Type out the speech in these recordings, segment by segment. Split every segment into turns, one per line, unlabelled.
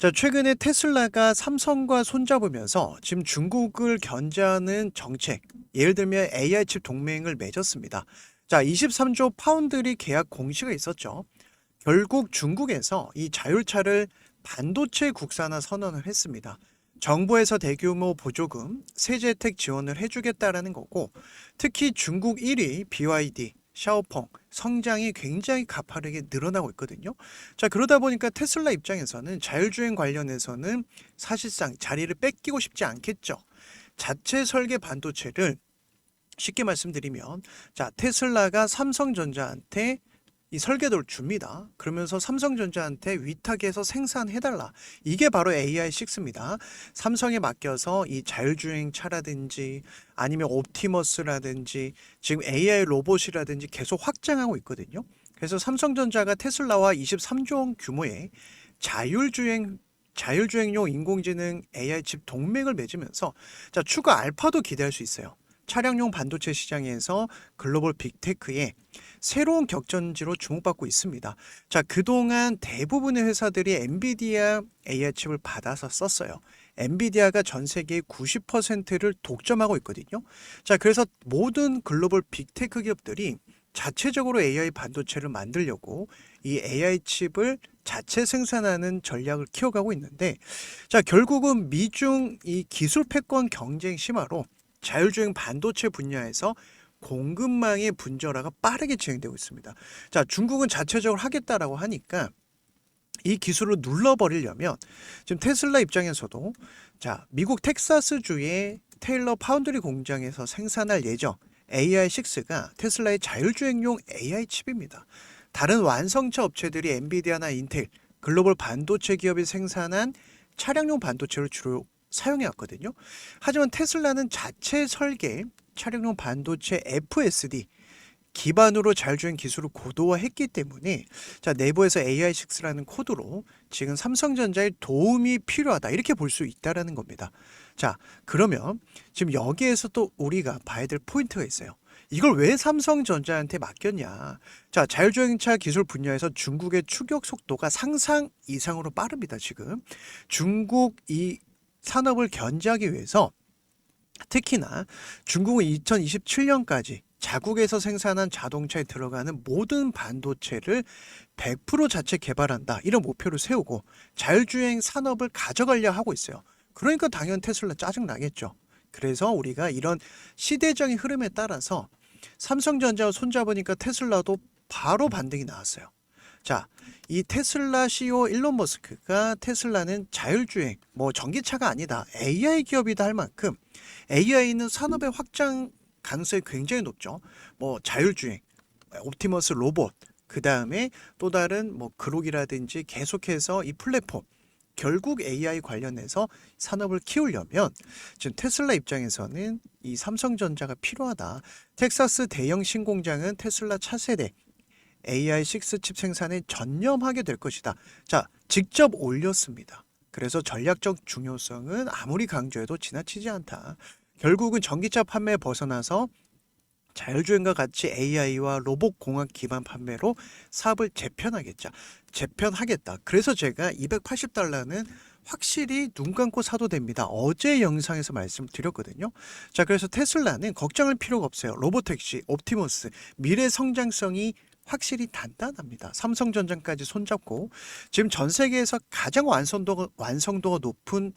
자, 최근에 테슬라가 삼성과 손잡으면서 지금 중국을 견제하는 정책, 예를 들면 AI 칩 동맹을 맺었습니다. 자, 23조 파운드리 계약 공시가 있었죠. 결국 중국에서 이 자율차를 반도체 국산화 선언을 했습니다. 정부에서 대규모 보조금, 세제 혜택 지원을 해주겠다라는 거고, 특히 중국 1위 BYD, 샤오펑 성장이 굉장히 가파르게 늘어나고 있거든요. 자, 그러다 보니까 테슬라 입장에서는 자율주행 관련해서는 사실상 자리를 뺏기고 싶지 않겠죠. 자체 설계 반도체를 쉽게 말씀드리면 자, 테슬라가 삼성전자한테 이 설계도를 줍니다. 그러면서 삼성전자한테 위탁해서 생산해달라. 이게 바로 AI6입니다. 삼성에 맡겨서 이 자율주행 차라든지 아니면 옵티머스라든지 지금 AI 로봇이라든지 계속 확장하고 있거든요. 그래서 삼성전자가 테슬라와 23조 원 규모의 자율주행 자율주행용 인공지능 AI 칩 동맹을 맺으면서 자 추가 알파도 기대할 수 있어요. 차량용 반도체 시장에서 글로벌 빅테크의 새로운 격전지로 주목받고 있습니다. 자, 그동안 대부분의 회사들이 엔비디아 AI 칩을 받아서 썼어요. 엔비디아가 전 세계의 90%를 독점하고 있거든요. 자, 그래서 모든 글로벌 빅테크 기업들이 자체적으로 AI 반도체를 만들려고 이 AI 칩을 자체 생산하는 전략을 키워가고 있는데, 자, 결국은 미중 이 기술 패권 경쟁 심화로 자율주행 반도체 분야에서 공급망의 분절화가 빠르게 진행되고 있습니다. 자, 중국은 자체적으로 하겠다라고 하니까 이 기술을 눌러버리려면 지금 테슬라 입장에서도 자, 미국 텍사스주의 테일러 파운드리 공장에서 생산할 예정 AI6가 테슬라의 자율주행용 AI 칩입니다. 다른 완성차 업체들이 엔비디아나 인텔, 글로벌 반도체 기업이 생산한 차량용 반도체를 주로 사용해 왔거든요. 하지만 테슬라는 자체 설계 차량용 반도체 FSD 기반으로 자율주행 기술을 고도화했기 때문에 자 내부에서 AI6라는 코드로 지금 삼성전자의 도움이 필요하다 이렇게 볼 수 있다라는 겁니다. 자 그러면 지금 여기에서 또 우리가 봐야 될 포인트가 있어요. 이걸 왜 삼성전자한테 맡겼냐? 자, 자율주행차 기술 분야에서 중국의 추격 속도가 상상 이상으로 빠릅니다, 지금. 중국 이 산업을 견제하기 위해서 특히나 중국은 2027년까지 자국에서 생산한 자동차에 들어가는 모든 반도체를 100% 자체 개발한다. 이런 목표를 세우고 자율주행 산업을 가져가려 하고 있어요. 그러니까 당연 테슬라 짜증 나겠죠. 그래서 우리가 이런 시대적인 흐름에 따라서 삼성전자와 손잡으니까 테슬라도 바로 반등이 나왔어요. 자, 이 테슬라 CEO 일론 머스크가 테슬라는 자율주행, 뭐 전기차가 아니다, AI 기업이다 할 만큼 AI는 산업의 확장 가능성이 굉장히 높죠. 뭐 자율주행, 옵티머스 로봇, 그 다음에 또 다른 뭐 그룹이라든지 계속해서 이 플랫폼 결국 AI 관련해서 산업을 키우려면 지금 테슬라 입장에서는 이 삼성전자가 필요하다. 텍사스 대형 신공장은 테슬라 차세대 AI6 칩 생산에 전념하게 될 것이다. 자, 직접 올렸습니다. 그래서 전략적 중요성은 아무리 강조해도 지나치지 않다. 결국은 전기차 판매에 벗어나서 자율주행과 같이 AI와 로봇 공학 기반 판매로 사업을 재편하겠죠. 재편하겠다. 그래서 제가 280달러는 확실히 눈 감고 사도 됩니다. 어제 영상에서 말씀드렸거든요. 자, 그래서 테슬라는 걱정할 필요가 없어요. 로보택시, 옵티머스, 미래 성장성이 확실히 단단합니다. 삼성전자까지 손잡고 지금 전 세계에서 가장 완성도가, 완성도가 높은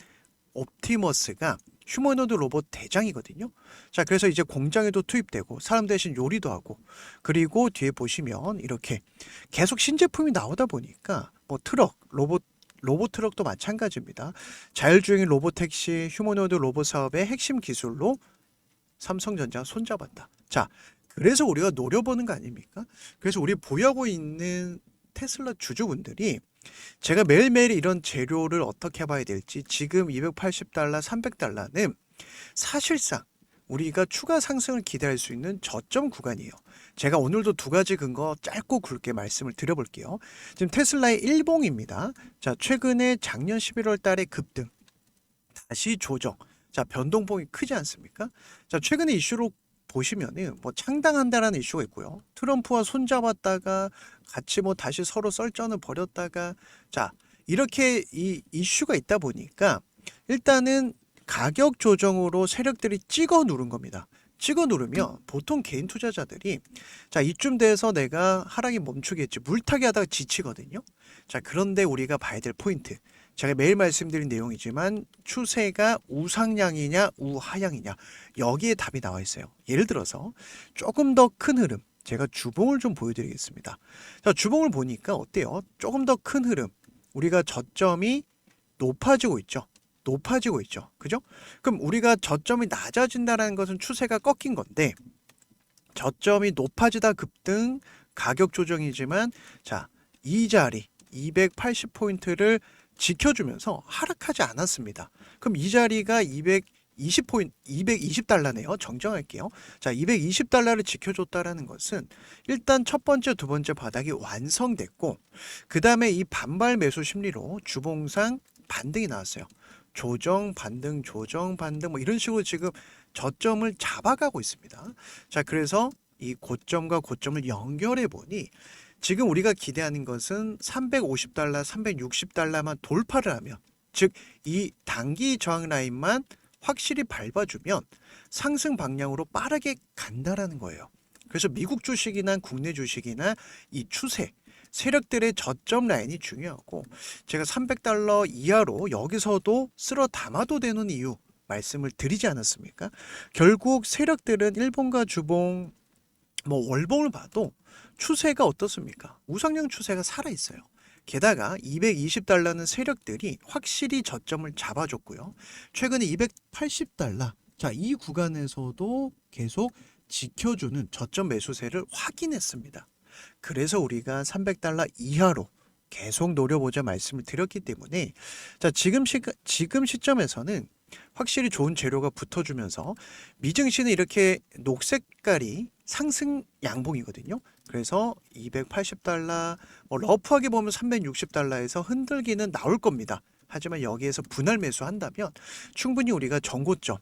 옵티머스가 휴머노드 로봇 대장이거든요. 자, 그래서 이제 공장에도 투입되고 사람 대신 요리도 하고 그리고 뒤에 보시면 이렇게 계속 신제품이 나오다 보니까 뭐 트럭, 로봇 로봇 트럭도 마찬가지입니다. 자율주행 로봇 택시, 휴머노드 로봇 사업의 핵심 기술로 삼성전자 손잡았다. 자, 그래서 우리가 노려보는 거 아닙니까? 그래서 우리 보유하고 있는 테슬라 주주분들이 제가 매일매일 이런 재료를 어떻게 봐야 될지 지금 280달러, 300달러는 사실상 우리가 추가 상승을 기대할 수 있는 저점 구간이에요. 제가 오늘도 두 가지 근거 짧고 굵게 말씀을 드려볼게요. 지금 테슬라의 일봉입니다. 자, 최근에 작년 11월 달에 급등, 다시 조정. 자, 변동폭이 크지 않습니까? 자, 최근에 이슈로 보시면은 뭐 창당한다라는 이슈가 있고요. 트럼프와 손잡았다가 같이 뭐 다시 서로 썰전을 벌였다가 자 이렇게 이 이슈가 있다 보니까 일단은 가격 조정으로 세력들이 찍어 누른 겁니다. 찍어 누르면 보통 개인 투자자들이 자 이쯤 돼서 내가 하락이 멈추겠지 물타기 하다가 지치거든요. 자 그런데 우리가 봐야 될 포인트 제가 매일 말씀드린 내용이지만 추세가 우상향이냐 우하향이냐 여기에 답이 나와 있어요. 예를 들어서 조금 더 큰 흐름 제가 주봉을 좀 보여드리겠습니다. 자 주봉을 보니까 어때요? 조금 더 큰 흐름 우리가 저점이 높아지고 있죠. 높아지고 있죠. 그죠? 그럼 우리가 저점이 낮아진다는 것은 추세가 꺾인 건데 저점이 높아지다 급등 가격 조정이지만 자, 이 자리 280포인트를 지켜주면서 하락하지 않았습니다. 그럼 이 자리가 220포인트, 220달러네요. 정정할게요. 자, 220달러를 지켜줬다라는 것은 일단 첫 번째, 두 번째 바닥이 완성됐고, 그 다음에 이 반발 매수 심리로 주봉상 반등이 나왔어요. 조정, 반등, 조정, 반등, 뭐 이런 식으로 지금 저점을 잡아가고 있습니다. 자, 그래서 이 고점과 고점을 연결해 보니 지금 우리가 기대하는 것은 350달러, 360달러만 돌파를 하면 즉 이 단기 저항 라인만 확실히 밟아주면 상승 방향으로 빠르게 간다라는 거예요. 그래서 미국 주식이나 국내 주식이나 이 추세 세력들의 저점 라인이 중요하고 제가 300달러 이하로 여기서도 쓸어 담아도 되는 이유 말씀을 드리지 않았습니까? 결국 세력들은 일본과 주봉 뭐 월봉을 봐도 추세가 어떻습니까? 우상향 추세가 살아 있어요. 게다가 220달러는 세력들이 확실히 저점을 잡아줬고요. 최근에 280달러. 자, 이 구간에서도 계속 지켜주는 저점 매수세를 확인했습니다. 그래서 우리가 300달러 이하로 계속 노려보자 말씀을 드렸기 때문에 자, 지금 시 지금 시점에서는 확실히 좋은 재료가 붙어주면서 미증시는 이렇게 녹색 깔이 상승 양봉이거든요. 그래서 280달러, 뭐 러프하게 보면 360달러에서 흔들기는 나올 겁니다. 하지만 여기에서 분할 매수한다면 충분히 우리가 정고점,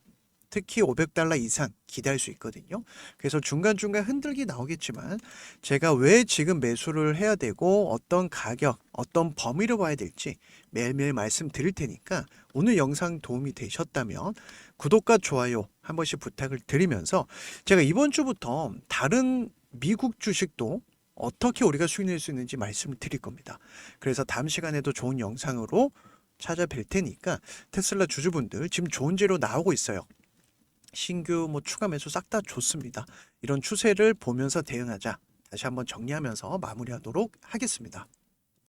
특히 500달러 이상 기대할 수 있거든요. 그래서 중간중간 흔들기 나오겠지만 제가 왜 지금 매수를 해야 되고 어떤 가격, 어떤 범위로 봐야 될지 매일매일 말씀드릴 테니까 오늘 영상 도움이 되셨다면 구독과 좋아요 한 번씩 부탁을 드리면서 제가 이번 주부터 다른 미국 주식도 어떻게 우리가 수익 낼 수 있는지 말씀을 드릴 겁니다. 그래서 다음 시간에도 좋은 영상으로 찾아뵐 테니까 테슬라 주주분들 지금 좋은 재료 나오고 있어요. 신규 뭐 추가 매수 싹 다 좋습니다. 이런 추세를 보면서 대응하자. 다시 한번 정리하면서 마무리하도록 하겠습니다.